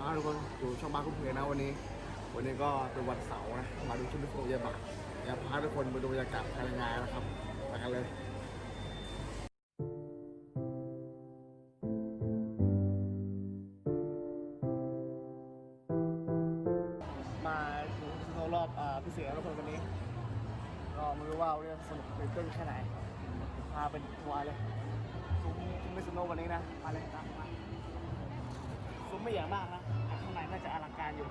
พาทุกคนอยู่ช่องบ้านคุณเพลนะวันนี้ วันนี้ก็เป็นวันเสาร์นะ มาดูชุดนิสโนเยบะอยากพาทุกคนมาดูบรรยากาศภายในงานนะครับไปกันเลยมาดูสโนว์รอบพิเศษทุกคนวันนี้ก็ไม่รู้ว่าวันนี้สนุกตื่นต้นแค่ไหนพาเป็นทัวร์เลยซุ้มซุ้มไม่สนว์วันนี้นะมาเลยตามมา ไม่ใหญ่มากนะแต่ข้างในน่าจะอลังการอยู่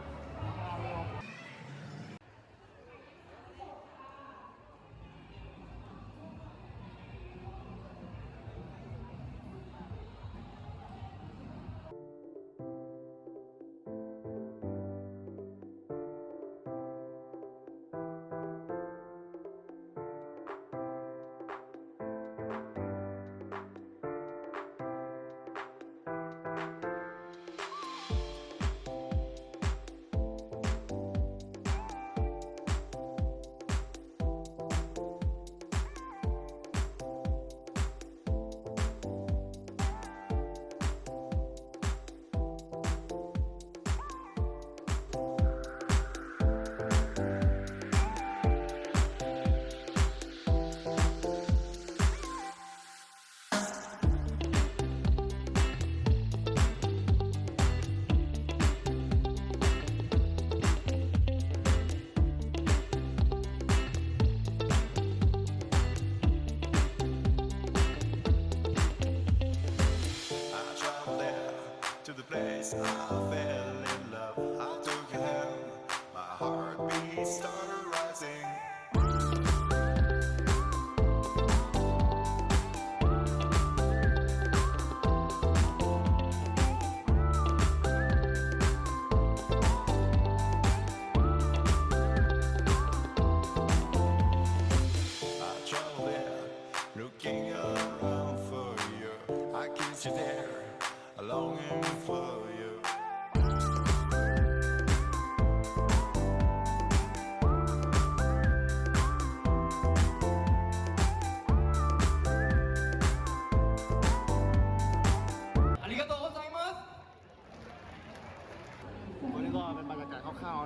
Yes.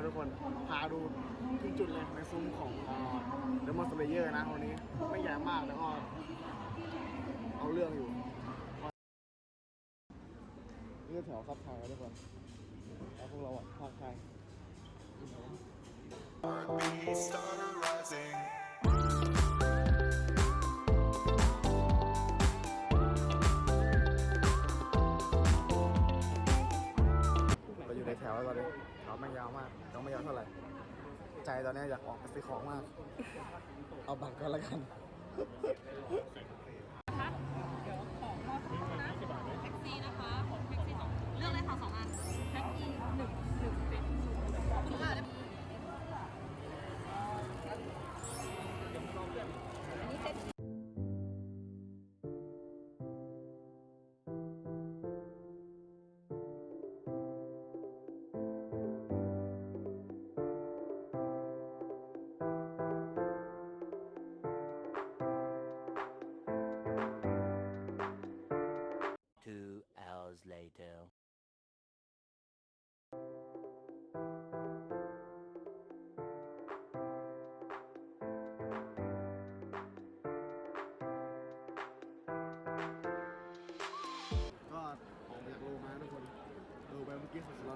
ทุกคน พาดูทุกจุดเลยในซุ้มของเดมอนสเลเยอร์นะวันนี้ ไม่ใหญ่มากแต่ก็เอาเรื่องอยู่นี่ก็แถวซับไทยนะทุกคนแล้วพวกเราอะภาคไทย Heartbeat started rising. เราอยู่ในแถวแล้วตอนนี้แถวไม่ยาวมาก แถวไม่ยาวเท่าไหร่ ใจตอนนี้อยากออกไปซื้อของมาก เอาบัตรก็แล้วกัน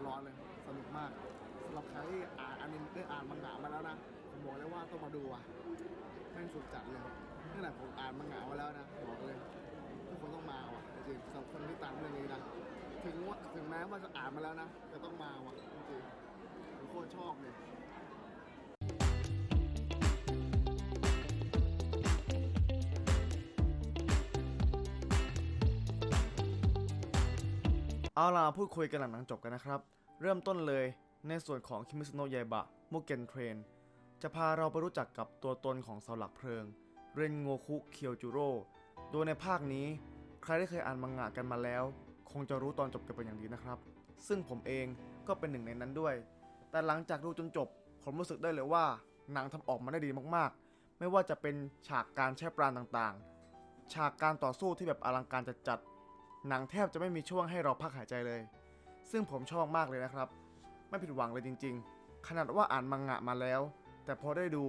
ร้อนๆเลย สนุกมากสำหรับใครที่อ่านอันนี้ได้อ่านมังงะมาแล้วนะผมบอกเลยว่าต้องมาดูอะแม่งสุดจัดเลยนี่แหละผมอ่านมังงะมาแล้วนะบอกเลยทุกคนต้องมาว่ะจริงสำหรับคนที่ตามเรื่องนี้นะถึงว่าถึงแม้ว่าจะอ่านมาแล้วนะแต่ต้องมาว่ะจริงผมโคตรชอบเลย เอาล่ะพูดคุยกันหลังหนังจบกันนะครับ เริ่มต้นเลยในส่วนของคิมิสโนะยายบะมุเกนเทรน จะพาเราไปรู้จักกับตัวตนของเสาหลักเพลิง เรนโงคุเคียวจูโร่ โดยในภาคนี้ ใครที่เคยอ่านมังงะกันมาแล้ว คงจะรู้ตอนจบกันเป็นอย่างดีนะครับ ซึ่งผมเองก็เป็นหนึ่งในนั้นด้วย แต่หลังจากดูจนจบ ผมรู้สึกได้เลยว่าหนังทำออกมาได้ดีมากๆ ไม่ว่าจะเป็นฉากการใช้ปราณต่างๆ ฉากการต่อสู้ที่แบบอลังการจัดๆ หนังแทบจะไม่มีช่วงให้เราพักหายใจเลย ซึ่งผมชอบมากเลยนะครับ ไม่ผิดหวังเลยจริง ๆ ขนาดว่าอ่านมังงะมาแล้ว แต่พอได้ดู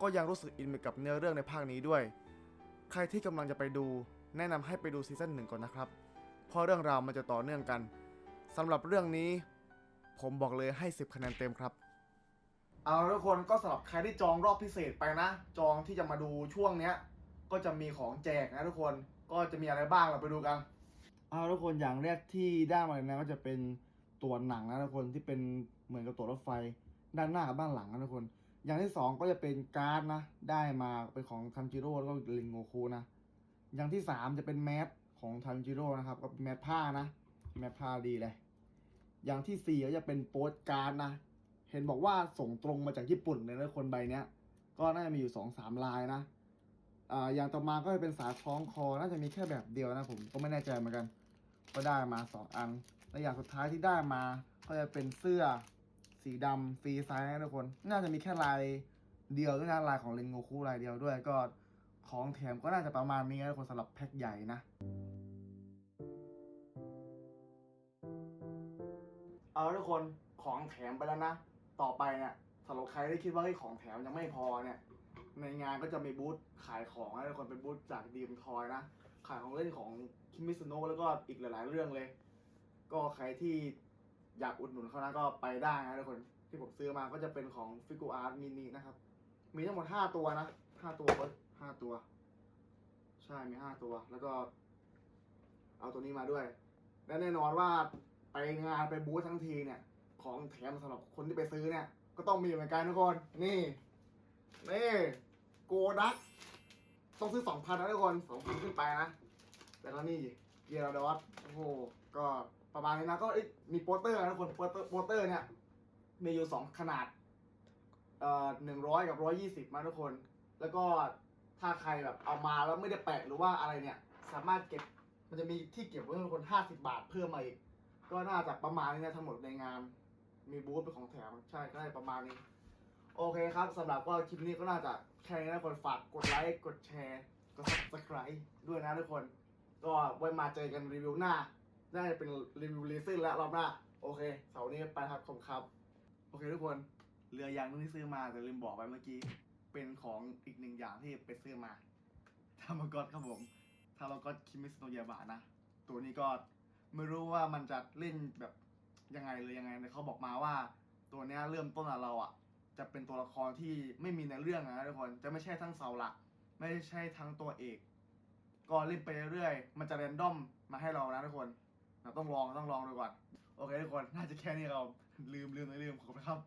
ก็ยังรู้สึกอินไปกับเนื้อเรื่องในภาคนี้ด้วย ใครที่กำลังจะไปดู แนะนำให้ไปดูซีซั่นหนึ่งก่อนนะครับ เพราะเรื่องราวมันจะต่อเนื่องกันสำหรับเรื่องนี้ ผมบอกเลยให้ 10 คะแนนเต็มครับ เอาทุกคนก็สำหรับใครที่จองรอบพิเศษไปนะ จองที่จะมาดูช่วงเนี้ย ก็จะมีของแจกนะทุกคน ก็จะมีอะไรบ้างเราไปดูกัน เอาทุกคนอย่างแรกที่ได้มาเลยนะก็จะเป็นตัวหนังนะทุกคนที่เป็นเหมือนกับตัวรถไฟ ด้านหน้ากับด้านหลังนะทุกคน อย่างที่สองก็จะเป็นการ์ดนะได้มาเป็นของทันจิโร่แล้วก็ลิงโงคูนะอย่างที่สามจะเป็นแมสของทันจิโร่นะครับก็แมสผ้านะ แมสผ้าดีเลย อย่างที่สี่ก็จะเป็นโปสการ์ดนะเห็นบอกว่าส่งตรงมาจากญี่ปุ่นเลยนะคนใบเนี้ย ก็น่าจะมีอยู่สองสามลายนะอ่าอย่างต่อมาก็จะเป็นสายคล้องคอน่าจะมีแค่แบบเดียวนะผมก็ไม่แน่ใจเหมือนกัน ก็ได้มาสองอัน และอย่างสุดท้ายที่ได้มา ก็จะเป็นเสื้อสีดำฟรีไซส์นะทุกคน น่าจะมีแค่ลายเดียวด้วยนะลายของเลนโงคุลายเดียวด้วยก็ของแถมก็น่าจะประมาณนี้นะทุกคนสำหรับแพ็คใหญ่นะเอาทุกคนของแถมไปแล้วนะ ต่อไปเนี่ยสำหรับใครที่คิดว่าเฮ้ของแถมยังไม่พอเนี่ย ในงานก็จะมีบูธขายของนะทุกคนเป็นบูธจากดีมทอยนะ ขายของเล่นของคิมิสโนะแล้วก็อีกหลาย ๆ เรื่องเลย ก็ใครที่อยากอุดหนุนเขานะก็ไปได้นะทุกคนที่ผมซื้อมาก็จะเป็นของฟิกูอาร์ตมินินะครับ มีทั้งหมดห้าตัวนะห้าตัวเว้ห้าตัว ใช่มีห้าตัว แล้วก็ เอาตัวนี้มาด้วย และแน่นอนว่าไปงานไปบูธทั้งทีเนี่ย ของแถมสำหรับคนที่ไปซื้อเนี่ย ก็ต้องมีเหมือนกันทุกคน นี่ นี่ โกดัก ต้องซื้อสองพันนะทุกคนสองพันขึ้นไปนะ แล้วก็นี่เกียร์ดอสโอ้โหก็ประมาณนี้นะก็มีโปสเตอร์นะทุกคนโปสเตอร์โปสเตอร์เนี่ยมีอยู่สองขนาดเอ่อหนึ่งร้อยกับร้อยี่สิบมาทุกคน แล้วก็ถ้าใครแบบเอามาแล้วไม่ได้แปะหรือว่าอะไรเนี่ย สามารถเก็บมันจะมีที่เก็บไว้ให้ทุกคนห้าสิบาทเพิ่มมาอีกก็น่าจะประมาณนี้นะทั้งหมดในงาน มีบูธเป็นของแถมใช่ก็ได้ประมาณนี้ โอเคครับสำหรับก็คลิปนี้ก็น่าจะแค่นี้นะทุกคนฝากกดไลค์กดแชร์กด subscribe ด้วยนะทุกคน ก็ไว้มาเจอกันรีวิวหน้า น่าจะเป็นรีวิวรีซิ่งแล้วรอบหน้า โอเคเสาร์นี้ไปครับขอบครับ โอเคทุกคนเรือยางนึงที่ซื้อมาแต่ลืมบอกไปเมื่อกี้ เป็นของอีกหนึ่งอย่างที่ไปซื้อมาทามากอตครับผมทามากอตคิมิสโนยาบะนะ ตัวนี้ก็ไม่รู้ว่ามันจะเล่นแบบยังไงเลยยังไงแต่เขาบอกมาว่า ตัวเนี้ยเริ่มต้นอะเราอะ จะเป็นตัวละครที่ไม่มีในเรื่องนะทุกคนจะไม่ใช่ทั้งเสาหลัก ไม่ใช่ทั้งตัวเอก ก็เล่นไปเรื่อยมันจะแรนดอมมาให้เรานะทุกคนต้องลองต้องลองดูก่อนโอเคทุกคนน่าจะแค่นี้เราลืมลืมลืมขอบคุณครับ